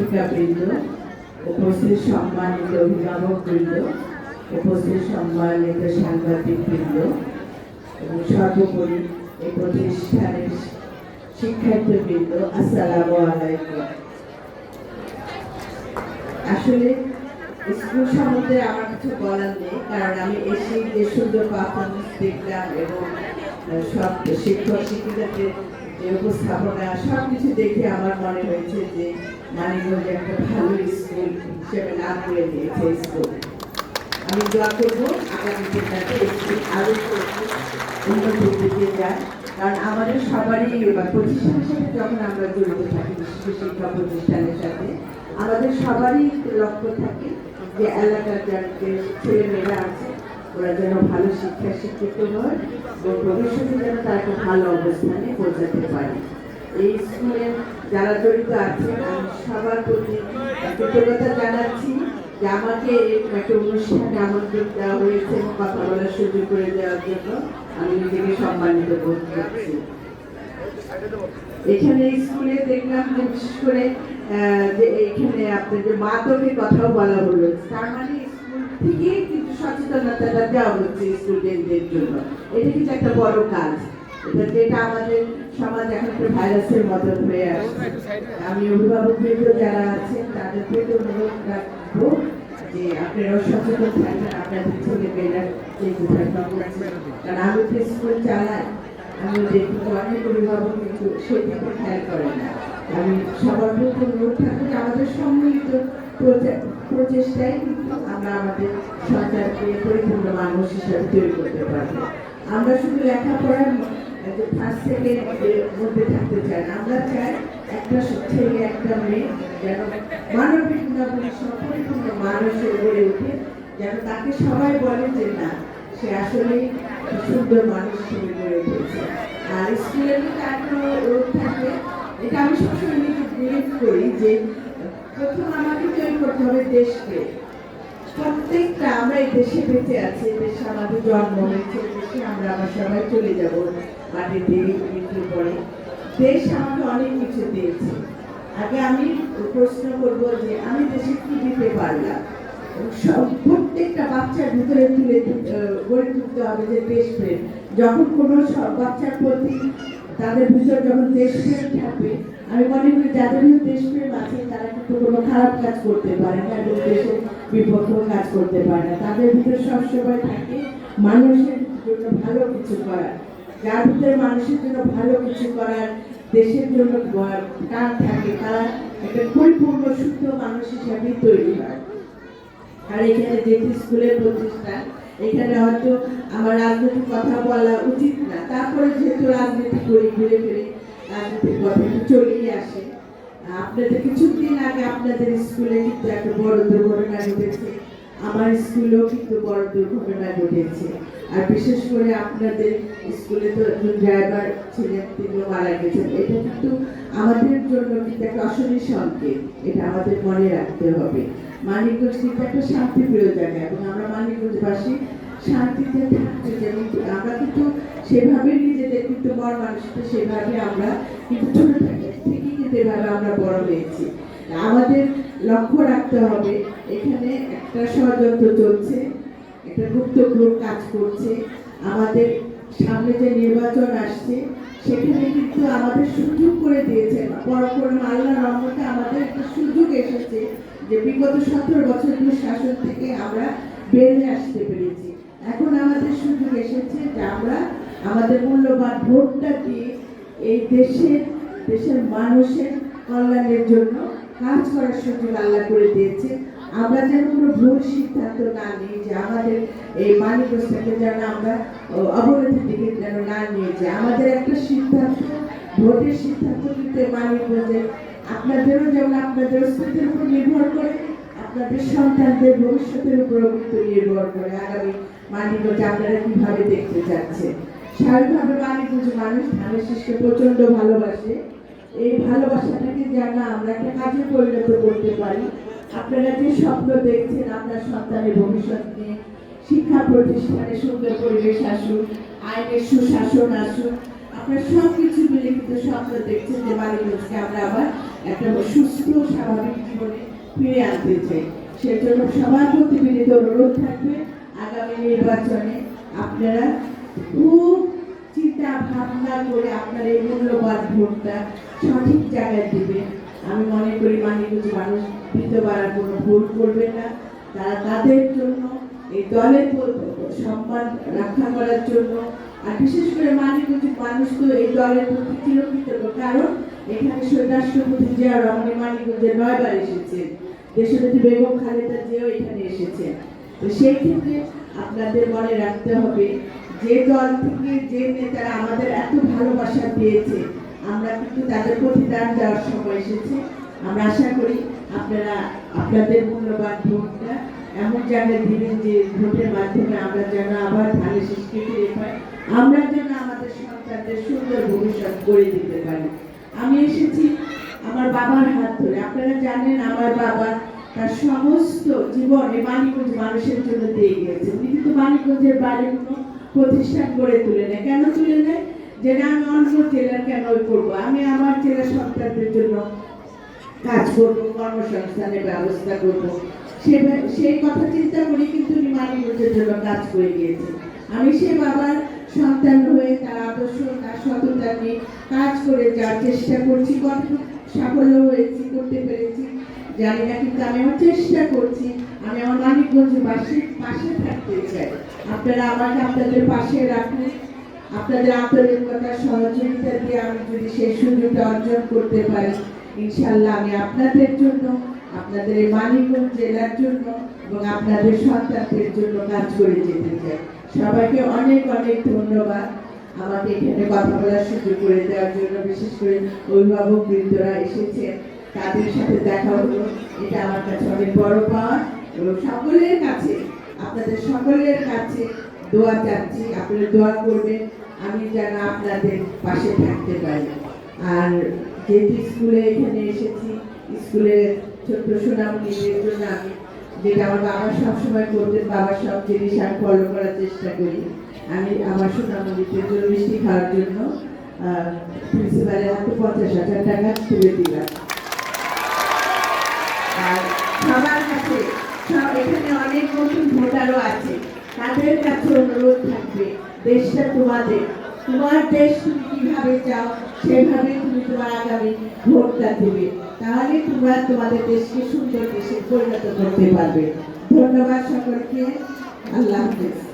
শিক্ষিকা বৃন্দ উপস্থিত সম্মানিত অভিভাবক বৃন্দ, উপস্থিত সম্মানিত সাংবাদিক বৃন্দ, এবং সর্বোপরি এই প্রতিষ্ঠানের শিক্ষার্থী বৃন্দ আসসালামু আলাইকুম। আসলে স্কুল সম্বন্ধে আমার কিছু বলার নেই, কারণ আমি এসে যে সুন্দর পারফরমেন্স দেখলাম এবং সব শিক্ষক শিক্ষিকাদের যে উপস্থাপনা সব কিছু দেখে আমার মনে হয়েছে যে মানিকগঞ্জ একটা ভালো স্কুল হিসেবে নাম করে দিয়েছে স্কুল। আমি দোয়া করব, আগামী দিনটাতে স্কুল আরও উন্নতির দিকে যান কারণ আমাদের সবারই প্রতিষ্ঠানের সাথে যখন আমরা জড়িত থাকি শিক্ষা প্রতিষ্ঠানের সাথে, আমাদের সবারই লক্ষ্য থাকে যে এলাকার যার ছেলেমেয়েরা আছে ওরা যেন ভালো শিক্ষা শিক্ষিত হয় এবং ভবিষ্যতে যেন তারা ভালো অবস্থানে পৌঁছাতে পারে। এই স্কুলে যারা জড়িত আছে, আমি সবার প্রতি কৃতজ্ঞতা জানাচ্ছি যে আমাকে একটা অনুষ্ঠানে আমন্ত্রণ দেওয়া হয়েছে এবং কথা বলার সুযোগ করে দেওয়ার জন্য আমি নিজেকে সম্মানিত বোধ করছি। এখানে স্কুলে দেখলাম যে বিশেষ করে যে এখানে যে মাদকের কথাও বলা হলো। তার মানে থেকেই কিন্তু সচেতনতাটা দেওয়া হচ্ছে স্টুডেন্টদের জন্য। এটা কিন্তু একটা বড় কাজ। যেটা আমাদের সমাজ এখন একটা ভাইরাসের মতন হয়ে আসছে। আমি অভিভাবক যারা আছেন, তাদের প্রতি অনুরোধ রাখব যে আপনারাও সচেতন থাকবেন আপনাদের ছেলে মেয়েরা কোথায় কারণ আমি তো স্কুল চালাই, আমি দেখি অনেক অভিভাবক কিন্তু সেদিকে খেয়াল করে না। আমি সবার প্রতি অনুরোধ থাকব আমাদের সম্মিলিত প্রচে- প্রচেষ্টায় আমরা আমাদের সরকারকে পরিপূর্ণ মানুষ হিসাবে তৈরি করতে পারব। আমরা শুধু লেখাপড়ার ফার্স্ট সেকেন্ড মধ্যে থাকতে চাই আমরা চাই একটা ছেলে, একটা মেয়ে যেন মানবিক গুণাবলী সম্পূর্ণ মানুষের গড়ে ওঠে যেন তাকে সবাই বলে যে না, সে আসলে সুন্দর মানুষ হিসেবে গড়ে উঠেছে। আর স্কুলের একটা রোগ থাকে, এটা আমি সবসময় বিলিভ করি যে প্রথম আমাকে তৈরি করতে হবে দেশকে। প্রত্যেকটা আমরা এই দেশে বেঁচে আছি, দেশে আমাদের জন্ম হয়েছে, দেশে আমরা আবার সবাই চলে যাব মাটিতে মৃত্যুর পরে। দেশ আমাকে অনেক কিছু দিয়েছে। আগে আমি প্রশ্ন করব যে আমি দেশে কি দিতে পারলাম? সব প্রত্যেকটা বাচ্চার ভিতরে তুলে গড়ে তুলতে হবে যে দেশপ্রেম যখন কোনো সব বাচ্চার প্রতি তাদের ভিতরে যখন দেশপ্রেম থাকবে আমি মনে করি যাদের দেশপ্রেম আছে, তারা কিন্তু কোনো খারাপ কাজ করতে পারে না এবং দেশের বিপক্ষে কাজ করতে পারে না। তাদের ভিতরে সবসময় থাকে মানুষের জন্য ভালো কিছু করার। যার ভিতরে মানুষের জন্য ভালো কিছু করার, দেশের জন্য টান থাকে, তারা একটা পরিপূর্ণ, শুদ্ধ মানুষ হিসাবে তৈরি হয়। আর এখানে যেহেতু স্কুলের প্রতিষ্ঠা এখানে হয়তো আমার রাজনৈতিক কথা বলা উচিত না। তারপরে যেহেতু রাজনীতি করি, ঘুরে ফিরে আপনাদের কিছুদিন আগে আপনাদের স্কুলে কিন্তু একটা বড় দুর্ঘটনা ঘটেছে আমার স্কুলেও কিন্তু বড় দুর্ঘটনা ঘটেছে আর বিশেষ করে আপনাদের স্কুলে তো একজন ড্রাইভার ছিলেন তিনিও মারা গেছেন এটা কিন্তু আমাদের জন্য কিন্তু একটা অশনি সংকেত এটা আমাদের মনে রাখতে হবে মানিকগঞ্জ কিন্তু একটা শান্তিপ্রিয় জায়গা এবং আমরা মানিকগঞ্জবাসী শান্তিতে থাকতে চাই আমরা কিন্তু সেভাবে নিজেদের কিন্তু বড় মানুষকে সেভাবে আমরা কিন্তু ছোট থাকি। কিন্তু এভাবে আমরা বড় হয়েছি। আমাদের লক্ষ্য রাখতে হবে, এখানে একটা ষড়যন্ত্র চলছে, একটা গুপ্ত গ্রুপ কাজ করছে। আমাদের সামনে যে নির্বাচন আসছে, সেখানে কিন্তু আমাদের সুযোগ করে দিয়েছে। বড় করে আল্লাহ রহমতে আমাদের একটা সুযোগ এসেছে যে বিগত সতেরো বছর শাসন থেকে আমরা বেরিয়ে আসতে পেরেছি। এখন আমাদের সুযোগ এসেছে যে আমরা আমাদের মূল্যবান ভোটটা এই দেশের দেশের মানুষের কল্যাণের জন্য কাজ করার সুযোগ আল্লাহ করে দিয়েছে? আমরা যেন কোনো ভুল সিদ্ধান্ত না নিই যে আমাদের এই মানিকস্থাকে যেন আমরা অবনতির দিকে যেন না নিয়ে যাই। আমাদের একটা সিদ্ধান্ত, ভোটের সিদ্ধান্ত কিন্তু মানিকগঞ্জে আপনাদেরও যেমন আপনাদের অস্তিত্বের উপর নির্ভর করে, আপনাদের সন্তানদের ভবিষ্যতের কিন্তু নির্ভর করে। আগামী মানিকগঞ্জ আপনারা কীভাবে দেখতে চাচ্ছেন? স্বাভাবিকভাবে মানিকগঞ্জ মানুষ ধানের শীষকে প্রচণ্ড ভালোবাসে। এই ভালোবাসাটাকে যেন আমরা একটা কাজে পরিণত করতে পারি। আপনারা যে স্বপ্ন দেখছেন, আপনার সন্তানের ভবিষ্যৎ নিয়ে, শিক্ষা প্রতিষ্ঠানে সুন্দর পরিবেশ আসুক, আইনের সুশাসন আসুক, আপনারা সব কিছু মিলে কিন্তু স্বপ্ন দেখছেন যে মানিকগঞ্জকে আমরা আবার একটা সুস্থ, স্বাভাবিক জীবন ফিরে আনতে চাই। সেজন্য সবার প্রতি বিনীত অনুরোধ থাকবে, আগামী নির্বাচনে আপনারা খুব ভাবনা করে আপনার এই মূল্যবান ভোটটা সঠিক জায়গায় দিবেন। আমি মনে করি মানিকগঞ্জ মানুষ দ্বিতীয়বার কোনো ভুল করবে না। তারা তাদের জন্য এই দলের সম্মান রক্ষা করার জন্য, আর বিশেষ করে মানিকগঞ্জের মানুষ তো এই দলের প্রতি চিরকৃতজ্ঞ। কারণ এখানে রাষ্ট্রপতি জিয়া রহমানের মানিকগঞ্জে নয়বার এসেছেন দেশনেত্রী বেগম খালেদা জিয়াও এখানে এসেছেন। তো সেই ক্ষেত্রে আপনাদের মনে রাখতে হবে যে দল থেকে যে নেতারা আমাদের এত ভালোবাসা পেয়েছে, আমরা কিন্তু তাদের প্রতিদান দেওয়ার সময় এসেছে। আমরা আশা করি আপনারা, আপনাদের মূল্যবান ভোটটা এমন জায়গায় দিবেন যে ভোটের মাধ্যমে আমরা যেন আবার ধানের শীষকে ফিরে পাই, আমরা যেন আমাদের সন্তানদের সুন্দর ভবিষ্যৎ গড়ে দিতে পারি। আমি এসেছি আমার বাবার হাত ধরে। আপনারা জানেন আমার বাবা তার সমস্ত জীবন এই মানিকগঞ্জ মানুষের জন্য দিয়ে গিয়েছে উনি কিন্তু মানিকগঞ্জের বাইরে কোনো প্রতিষ্ঠান গড়ে তুলে নেয়। কেন তুলে নেয়? যে না, আমি অন্য জেলার কেন করব? আমি আমার জেলার সন্তানদের জন্য কাজ করব কর্মসংস্থানের ব্যবস্থা করব। সে- সেই কথা চিন্তা করে কিন্তু মানিকগঞ্জের জন্য কাজ করে গিয়েছে। আমি সে বাবার সন্তান হয়ে তার আদর্শ, তার সততা নিয়ে কাজ করে যাওয়ার চেষ্টা করছি কত সাফল্য হয়েছি, করতে পেরেছি। জানি না কিন্তু আমি আমার চেষ্টা করছি, আমি আমার মানিকগঞ্জবাসীর পাশে থাকতে চাই। আপনারা আমাকে আপনাদের পাশে রাখুন। আপনাদের আন্তরিকতা সহযোগিতা দিয়ে আমি যদি সেই সুযোগটা অর্জন করতে পারি ইনশাল্লাহ আমি আপনাদের জন্য, আপনাদের এই মানিকগঞ্জ জেলার জন্য এবং আপনাদের সন্তানদের জন্য কাজ করে যেতে চাই। সবাইকে অনেক অনেক ধন্যবাদ। আমাকে এখানে কথা বলার সুযোগ করে দেওয়ার জন্য বিশেষ করে অভিভাবক বৃন্দরা এসেছেন। তাদের সাথে দেখা হলো। এটা আমার কাছে অনেক বড় পাওয়া এবং সকলের কাছে, আপনাদের সকলের কাছে দোয়া চাচ্ছি, আপনারা দোয়া করবেন, আমি যেন আপনাদের পাশে থাকতে পারি। আর যেহেতু স্কুলে এখানে এসেছি, স্কুলে ছোট্ট সুনামনিদের জন্য আমি, যেটা আমার বাবা সবসময় করতেন, বাবার সব জিনিস আমি ফলো করার চেষ্টা করি। আমি আমার সুনামনিদের জন্য মিষ্টি খাওয়ার জন্য প্রিন্সিপালের হাতে পঞ্চাশ হাজার টাকা তুলে দিলাম। সবার কাছে সব এখানে অনেক নতুন ভোটারও আছে। তাদের কাছে অনুরোধ থাকবে, দেশটা তোমাদের। তোমার দেশ তুমি কীভাবে চাও, সেভাবে তুমি তোমার আগামী ভোটটা দেবে। তাহলে তোমরা তোমাদের দেশকে সুন্দর দেশে পরিণত করতে পারবে। ধন্যবাদ সকলকে। আল্লাহ হাফেজ।